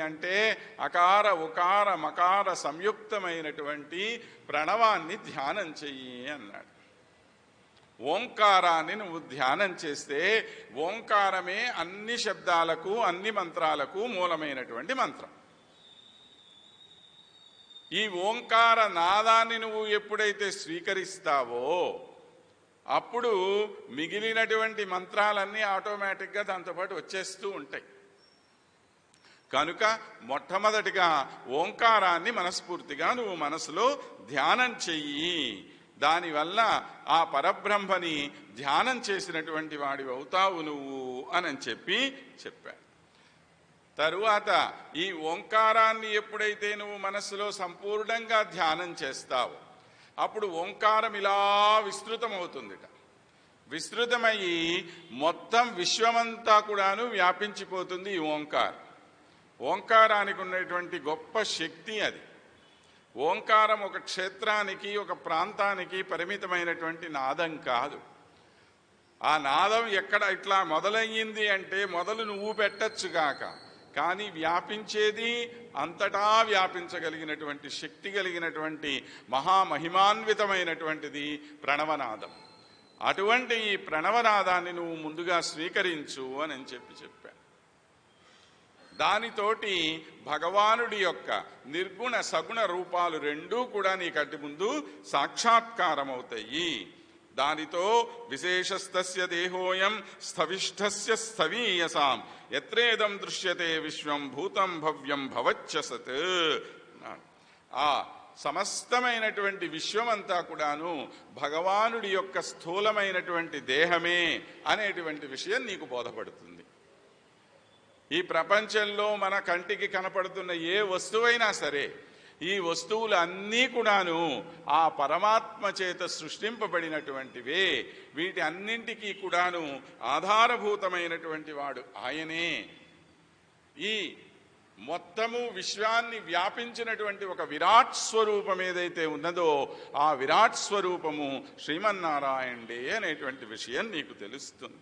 అంటే అకార ఉకార మకార సంయుక్తమైనటువంటి ప్రణవాన్ని ధ్యానం చెయ్యి అన్నాడు. ఓంకారాన్ని నువ్వు ధ్యానం చేస్తే ఓంకారమే అన్ని శబ్దాలకు అన్ని మంత్రాలకు మూలమైనటువంటి మంత్రం. ఈ ఓంకార నాదాన్ని నువ్వు ఎప్పుడైతే స్వీకరిస్తావో అప్పుడు మిగిలినటువంటి మంత్రాలన్నీ ఆటోమేటిక్గా దాంతోపాటు వచ్చేస్తూ ఉంటాయి. కనుక మొట్టమొదటిగా ఓంకారాన్ని మనస్ఫూర్తిగా నువ్వు మనసులో ధ్యానం చెయ్యి. దానివల్ల ఆ పరబ్రహ్మని ధ్యానం చేసినటువంటి వాడి అవుతావు నువ్వు అని చెప్పి చెప్పాడు తరువాత ఈ ఓంకారాన్ని ఎప్పుడైతే నువ్వు మనస్సులో సంపూర్ణంగా ధ్యానం చేస్తావో అప్పుడు ఓంకారం ఇలా విస్తృతమవుతుందిట. విస్తృతమయ్యి మొత్తం విశ్వమంతా కూడాను వ్యాపించిపోతుంది ఈ ఓంకారం. ఓంకారానికి ఉన్నటువంటి గొప్ప శక్తి అది. ఓంకారం ఒక క్షేత్రానికి ఒక ప్రాంతానికి పరిమితమైనటువంటి నాదం కాదు. ఆ నాదం ఎక్కడ ఇట్లా మొదలయ్యింది అంటే మొదలు నువ్వు పెట్టచ్చు కాక కానీ వ్యాపించేది అంతటా వ్యాపించగలిగినటువంటి శక్తి కలిగినటువంటి మహామహిమాన్వితమైనటువంటిది ప్రణవనాదం. అటువంటి ఈ ప్రణవనాదాన్ని నువ్వు ముందుగా స్వీకరించు అని చెప్పి చెప్పాను దానితోటి భగవానుడి యొక్క నిర్గుణ సగుణ రూపాలు రెండూ కూడా నీ కట్టి ముందు సాక్షాత్కారమవుతాయి. దానితో విశేషస్తస్య దేహోయం స్థవిష్ఠస్య స్థవీయసాం. ఎత్రేదం దృశ్యతే విశ్వం భూతం భవ్యం భవచ్చ సత్ ఆ సమస్తమైనటువంటి విశ్వమంతా కూడాను భగవానుడి యొక్క స్థూలమైనటువంటి దేహమే అనేటువంటి విషయం నీకు బోధపడుతుంది. ఈ ప్రపంచంలో మన కంటికి కనపడుతున్న ఏ వస్తువైనా సరే ఈ వస్తువులు అన్నీ కూడాను ఆ పరమాత్మ చేత సృష్టింపబడినటువంటివే. వీటి అన్నింటికీ కూడాను ఆధారభూతమైనటువంటి వాడు ఆయనే. ఈ మొత్తము విశ్వాన్ని వ్యాపించినటువంటి ఒక విరాట్ స్వరూపం ఏదైతే ఉన్నదో ఆ విరాట్ స్వరూపము శ్రీమన్నారాయణే అనేటువంటి విషయం నీకు తెలుస్తుంది.